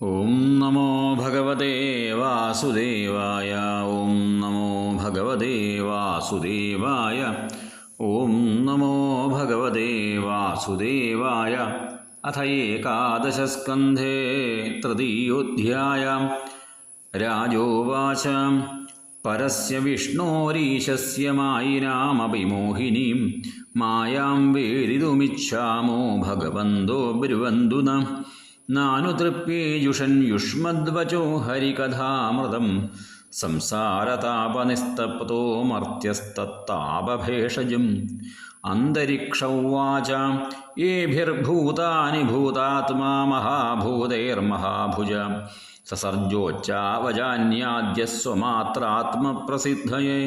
ഓം നമോ ഭഗവതേ വാസുദേവായ ഓം നമോ ഭഗവതേ വാസുദേവായ ഓം നമോ ഭഗവതേ വാസുദേവായ അഥ ഏകാദശസ്കന്ധേ തൃതീയോധ്യായ രാജോവാച പരസ്യ വിഷ്ണോരീശസ്യ മായിനാമപി മോഹിനീം മായാം വേദിതുമിച്ഛാമോ ഭഗവന്തോ ബ്രുവന്തു ന. നാനുതൃപ്യേജുഷൻ യുഷ്മദ്വചോ ഹരികഥാമൃതം സംസാരതാപനിസ്തപ്തോ മർത്യസ്തത്താപഭേഷജം അന്തരിക്ഷൗവാച ഏഭിർഭൂതാനി ഭൂതാത്മാ മഹാഭൂതൈർമഹാഭുജ സസർജോച്ചാവജാന്യാദ്യസ്വമാത്രാത്മപ്രസിദ്ധയേ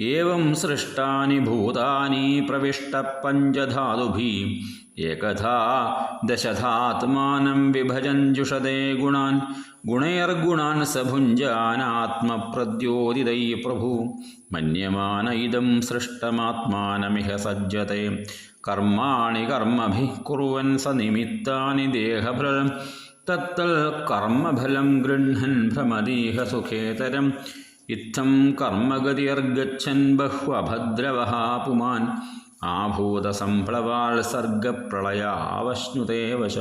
ഏവം സൃഷ്ടാനി ഭൂതാനി പ്രവിഷ്ടപഞ്ചധാതുഭി ഏകഥാ ദശധാത്മാനം വിഭജഞ്ജുഷതേ ഗുണാൻ. ഗുണൈർഗുണാൻ സഭുഞ്ജാനാത്മപ്രദ്യോതിതൈ പ്രഭു. മന്യമാന ഇദം സൃഷ്ടമാത്മാനമിഹ സജ്ജത്തെ കർമാണി കർമ്മഭി കുറുവൻ സ നിമിത്താനി ദേഹഭ്രം തത്തൽ കർമ്മഫലം ഗൃഹൻ ഭ്രമദീഹ സുഖേതരം. ഇത്തം കർമ്മഗതിയർഗച്ഛൻ ബഹ്വഭദ്രവഃ പുമാൻ ആഭൂതസംപ്ലവാൾ സർഗപ്രളയാവശ്നുതേ വശ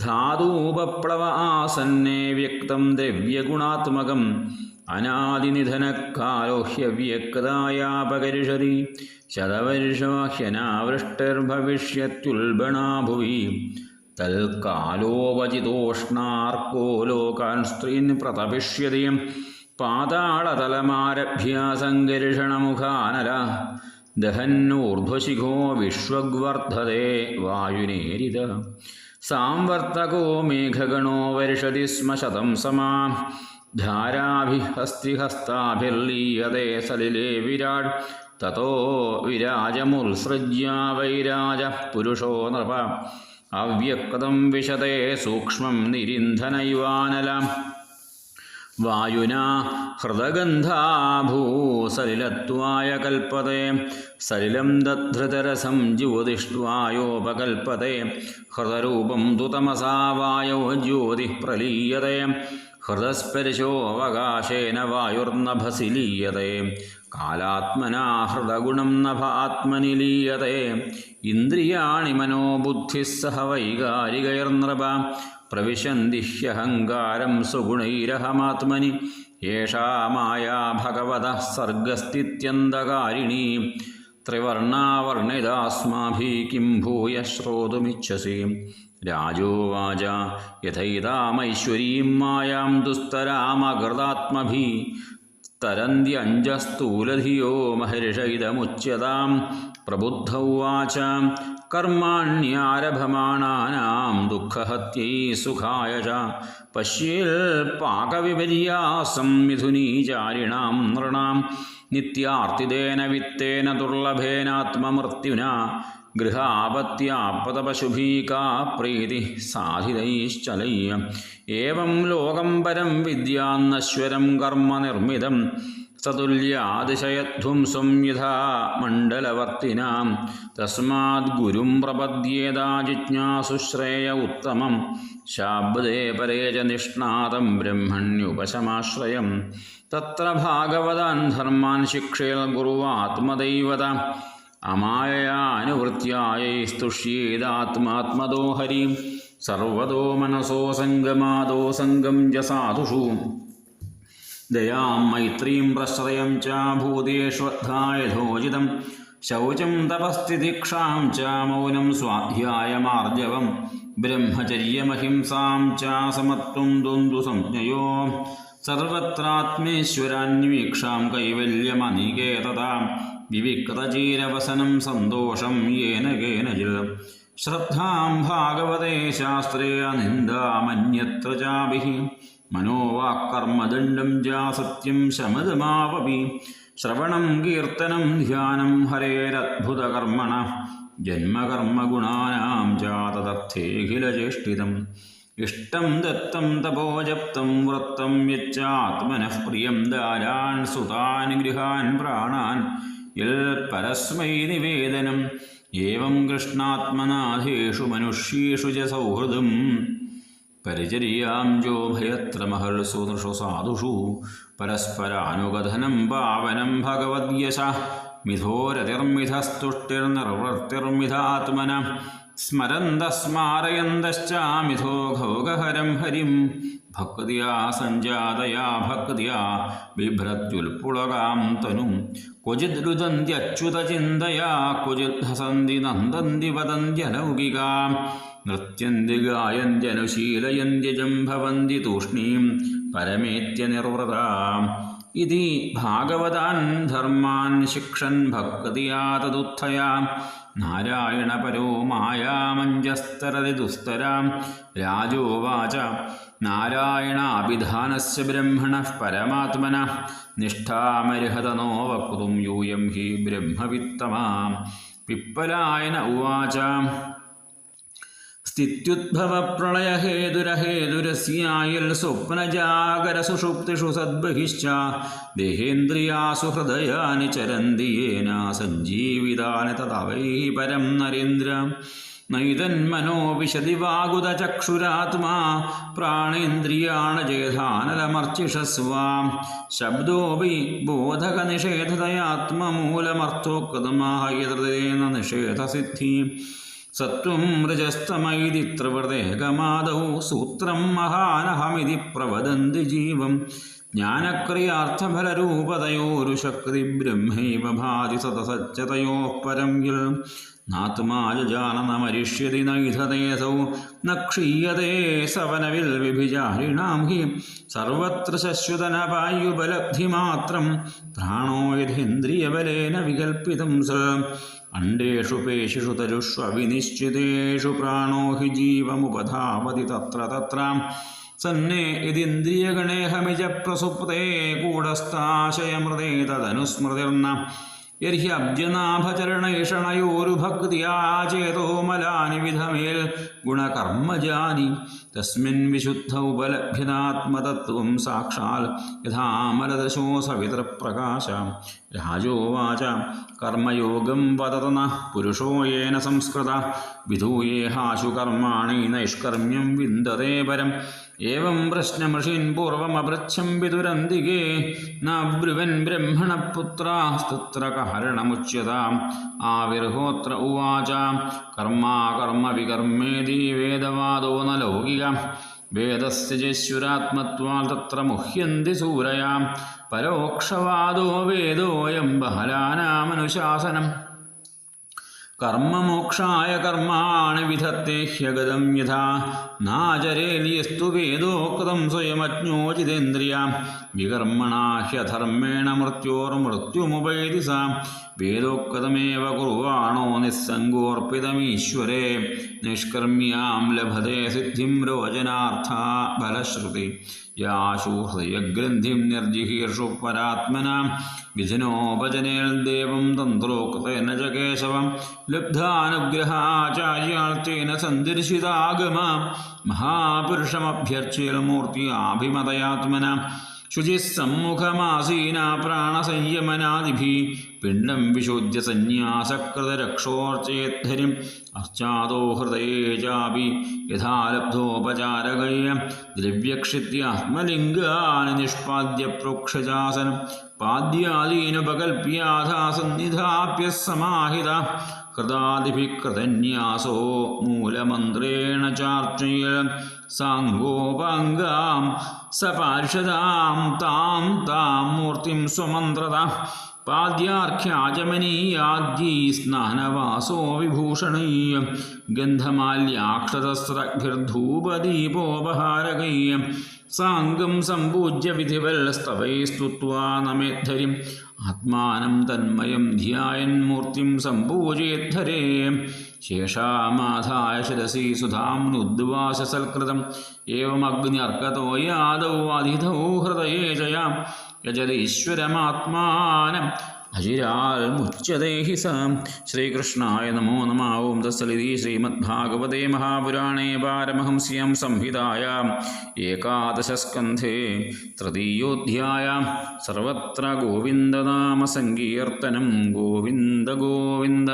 ധാതൂപപ്ലവ ആസന്നേ വ്യക്തം ദ്രവ്യഗുണാത്മകം അനാദിനിധനക്കാലോഹ്യവ്യക്തയാപകരിഷതി ശതവർഷാഹ്യനാവൃഷ്ടിർഭവിഷ്യത്യുൽബണാ ഭുവി തൽക്കാലോപചിതോഷ്ണാർക്കോ ലോകാൻ സ്ത്രീൻ പ്രതപിഷ്യതി. പാതാളതലമാരഭ്യ സങ്കർഷണമുഖാനല ദഹന്നൂർധ്വശിഖോ വിശ്വഗ്വർദ്ധതേ വായുനേരിത. സാംവർത്തകോ മേഘഗണോ വർഷതി സ്മ ശതം സമാ. ധാരാഭിഹസ്തിഹസ്താഭിർലീയതേ സലിലേ വിരാട്. തതോ വിരാജമുത്സൃജ്യ വൈരാജ പുരുഷോ നൃപ. അവ്യക്തം വിശതേ സൂക്ഷ്മം നിരിന്ധനൈവാനല. വായുനാ ഹൃദഗന്ധാഭൂസലിലത്വായ കൽപ്പതേ. സലിലം ദധൃതരസം ജ്യോതിഷ്ട്വായോപകൽപ്പത്തെ ഹൃദരൂപം തു വായോ ജ്യോതിഃ പ്രലീയത്തെ ഹൃദസ്പർശോവകാശേന വായുർനഭസി ലീയത. കാലാത്മനാ ഹൃദഗുണം നഭ ആത്മനി ലീയത്തെ ഇന്ദ്രിയാണി മനോബുദ്ധിസ്സഹ വൈകാരികൈർനൃപ. പ്രവിശന്തി ഹ്യഹങ്കാരം സുഗുണൈരഹമാത്മനി. യേഷാ മായാ ഭഗവത സർഗസ്ഥിത്യന്തകാരിണീ ത്രിവർണാവർണിതാസ്മാഭി കിം ഭൂയ ശ്രോതുമിച്ഛസി രാജോവാച യഥൈതാമൈശ്വരീം മായാം ദുസ്തരാമകൃതാത്മഭി തരന്ത്യഞ്ജസ്തൂലധിയോ മഹർഷയിതമുച്യതാം പ്രബുദ്ധ ഉവാച കർമാണ്യാരഭമാണാനാം ദുഃഖഹത്യൈ സുഖായ ച പശ്യേൽ പാകവിപര്യാസം മിഥുനീചാരിണാം നൃണാം നിത്യാർത്തിതേന വിത്തേന ദുർലഭേനാത്മമൃത്യുന ഗൃഹാപത്യാപതപശുഭീകാ പ്രീതി സാധിതൈശ്ചലയ്യ ഏവം ലോകം പരം വിദ്യാന്നശ്വരം കർമ്മ നിർമ്മിതം. സതുല്യാതിശയധ്വംസം യഥാ മണ്ഡലവർത്തിനാം. തസ്മാത് ഗുരും പ്രപദ്യേതാ ജിജ്ഞാസുശ്രേയ ഉത്തമം. ശാബ്ദേ പരേ നിഷ്ണാതം ബ്രഹ്മണ്യുപശമാശ്രയം. തത്ര ഭാഗവതാൻ ധർമാൻ ശിക്ഷേൽ ഗുരുവാത്മദൈവത. അമായയാനുവൃത്യായൈ സ്തുഷ്യേതാത്മാത്മദോ ഹരിം. സർവതോ മനസോ സംഗമാദോ സംഗം ജസാധുഷൂ. സാധുഷു ദയാം മൈത്രീം പ്രശ്രയം ച ഭൂതേഷ്വദ്ധായഥോചിതം ശൗചം തപസ്ഥിതിക്ഷാം ച മൗനം സ്വാധ്യായമാർജവം ബ്രഹ്മചര്യമഹിംസാം ച സമത്വം ദ്വന്ദ്വ സംജ്ഞയോ. സർവത്രാത്മേശ്വരാന്വീക്ഷാം കൈവല്യമനികേതതാം. വിവിക്തചീരവസനം സന്തോഷം യേന കേനചിൽ ശ്രദ്ധാം ഭാഗവതേ ശാസ്ത്രേ അനിന്ദാമന്യത്ര ചാഭിः മനോവാക്കർമ്മദണ്ഡം ജാസത്യം സത്യം ശമതമാവപി. ശ്രവണം കീർത്തനം ധ്യാനം ഹരേരദ്ഭുതകർമ്മണ ജന്മകർമ്മഗുണാനാം ജാതദർത്ഥേഖിലചേഷ്ടിതം ഇഷ്ടം ദത്തം തപോജപ്തം വൃത്തം യച്ചാത്മനഃ പ്രിയം ദാരാൻ സുതാൻ ഗൃഹാൻ പ്രാണാൻ. യൽ പരസ്മൈ നിവേദനം. ഏവം കൃഷ്ണാത്മനാഥേഷു മനുഷ്യേഷു ച സൗഹൃദം. പരിചര്യാം ജോഭയത്ര മഹർഷു നൃഷു സാധുഷു. പരസ്പരാനുഗധനം പാവനം ഭഗവദ്യശ മിഥോരതിർമിധസ്തുഷ്ടിർനിർവൃത്തിർമിധാത്മന സ്മരന്ത സ്മാരയന്തശ്ച മിഥോ ഘോഗഹരം ഹരിം. ഭക്തിയാ സഞ്ജാതയാ ഭക്തിയാ ബിഭ്രത്യുൽപുളകാം തനും. ക്വചിത് രുദന്ത്യച്യുതചിന്തയാ ക്വചിത് ഹസന്തി നന്ദന്തി വദന്ത്യലൗകികാ. നൃത്യന്തി ഗായന്ത്യനുശീലയന്ത്യജം ഭവന്തി തൂഷ്ണീം പരമേത്യ നിർവൃതാം ഇതി ഭാഗവതാൻ ധർമാൻ ശിക്ഷൻ ഭക്തിയാ തദുത്ഥയാ നാരായണപരോ മായാമഞ്ജസ്തരതി ദുസ്തരാം. രാജോവാച നാരായണാഭിധാന ബ്രഹ്മണ പരമാത്മന. നിഷ്ഠാമർഹതനോ വക്തും യൂയം ഹി ബ്രഹ്മവിത്തമാം. പിപ്പലായന ഉവാച സ്ഥിത്യുദ്ഭവപ്രളയഹേതുരഹേതുരസ്യായൽ സ്വപ്നജാഗരസുഷുപ്തിഷു സദ്ബഹിശ്ച. ദേഹേന്ദ്രിയാസു ഹൃദയാനി ചരന്തി യേന സഞ്ജീവിതാനി തദവൈ പരം നരേന്ദ്ര നൈതന്മനോ വിശതി വാഗുതചക്ഷുരാത്മാ പ്രാണേന്ദ്രിയാണജേധാനലമർച്ചിഷസ്വാം ശബ്ദോപി ബോധകനിഷേധതയാത്മമൂലമർത്ഥോക്തമാഹയതൃതേന നിഷേധസിദ്ധി. സത്വം രജസ്തമൈതി ത്രിവൃതേകമാദൗ സൂത്രം മഹാനഹമിതി പ്രവദന്തി ജീവം. ജ്ഞാനക്രിയാർത്ഥഫലരൂപതയോരു ശക്തി ബ്രഹ്മൈവ ഭാതി സതസച്ചതയോ പരം യിൽ നാത്മാജാനനമരിഷ്യതി നൈധതേസൗ ന ക്ഷീയതേ സവനവിൽ വിഭിചാരിണാം ഹി. സർവത്ര ശശ്വതനപായുപലബ്ധിമാത്രം പ്രാണോ യഥേന്ദ്രിയബലേന വികൽപ്പിതം സ. അണ്ടേഷു പേശിഷു തരുഷ്വ വിനിശ്ചിതേഷു പ്രാണോ ഹി ജീവമുപധാവതി തത്ര തത്ര. സന്നേ ഇതിന്ദ്രിയഗണേഹമിജ പ്രസുപ്തേ കൂടസ്ഥാശയമൃതേ തദനുസ്മൃതിർന്ന. യർഹ്യബ്ജനാഭചരണൈഷണയോരുഭക്തിയാ ചേതോ മലാനി വിധമേൽ ഗുണകർമ്മജാനി. തസ്മിൻ വിശുദ്ധ ഉപലഭ്യനാത്മതത്വം സാക്ഷാൽ യഥാമലദശോ സവിതൃപ്രകാശ. രാജോവാച. കർമ്മയോഗം വതതന. പുരുഷോ യേന സംസ്കൃത. വിധൂയേഹാശു കർമാണി നൈഷ്കർമ്മ്യം വിന്ദതേ പരം. ഏവം പ്രശ്നമൃഷിൻ പൂർവമപൃച്ഛം പിതുരന്തികേ. നബ്രുവൻ ബ്രുവൻ ഹരണമുച്യതാം. ആവിർഹോത്ര ഉവാച. കർമാ കർമ്മ വികർമ്മേതി വേദവാദോ ന ലൗകിക. വേദസ്യ ജശ്വരാത്മത്വാൽ തത്ര മുഹ്യന്തി സൂരയാം. പരോക്ഷവാദോ വേദോയം ബഹലാനാമനുശാസനം. കർമ്മമോക്ഷായ കർമാണി വിധത്തെ ഹ്യഗതം യഥാ. നാചരേലിയസ്തു വേദോക്തം സ്വയമജ്ഞോചിതേന്ദ്രിയ. വികർമ്മണാ ഹ്യധർമ്മേണ മൃത്യോർമൃത്യുമുപൈതി സാ വേദോക്തമേവ കുർവാണോ നിസ്സംഗോർപ്പിതമീശ്വരേ. നിഷ്കർമ്മ്യാം ലഭതേ സിദ്ധിം രോചനാർത്ഥാ ഫലശ്രുതി. യാശു ഹൃദയഗ്രന്ഥിം നിർജിഹീർഷു പരാത്മന വിജനോപജനേൽ ദേവം തന്ത്രോക്തേന ച കേശവം ലബ്ധാനുഗ്രഹാചാര്യാർത്ഥേന സന്ദർശിതാഗമ മൂർത്തി മൂർത്തിയാഭിമതയാത്മന ശുചിസമ്മുഖമാസീന പ്രാണസംയമനാദിഭി. പിണ്ഡം വിശോധ്യ സന്യാസകൃതരക്ഷോർച്ചേദ്ധരിം അർച്ചാദോ ഹൃദയേ ചാപി യഥാലബ്ധോപചാരകയ്യ ദ്രവ്യക്ഷിത്യാത്മലിംഗാനി നിഷ്പാദ്യ പ്രോക്ഷജാസനം പാദ്യാദീനുപകൽപ്യാഥാസന്നിധാപ്യ സമാഹിത കൃതാദിഭികൃതന്യാസോ മൂലമന്ത്രേണ ചാർച്ചയ സാങ്കോപാംഗാം സപാർഷതാം താം താം മൂർത്തിം സ്വമന്ത്രത പാദ്യാർഘ്യാചമനീയാദ്യൈ സ്നാനവാസോ വിഭൂഷണൈ ഗന്ധമാല്യാക്ഷതസ്രഗ്ഭിർധൂപദീപോപഹാരകൈ സാംഗം സമ്പൂജ്യ വിധിവൽ സ്തവൈ സ്തുത്വാ നമേദ്ധരിം. ആത്മാനം തന്മയം ധ്യായൻ മൂർത്തിം സമ്പൂജയേദ്ധരേ ശേഷാമാധായ ശിരസി സുധാംനുദ്വാസ സൽകൃതം ഏവമഗ്ന്യർക്കതോ യാദൗ അധിധൗ ഹൃദയേ ജയാം. യജതീശ്വരമാത്മാനം അജിരാൽ മുച്ചദേഹി സാം. ശ്രീകൃഷ്ണായ നമോ നമ ഓം തസ്സലിതി ശ്രീമദ്ഭാഗവതേ മഹാപുരാണേ പാരമഹംസ്യം സംഹിതായാം. ഏകാദശസ്കന്ധേ തൃതീയോധ്യായാം. സർവത്ര ഗോവിന്ദനാമസങ്കീർത്തനം ഗോവിന്ദ ഗോവിന്ദ.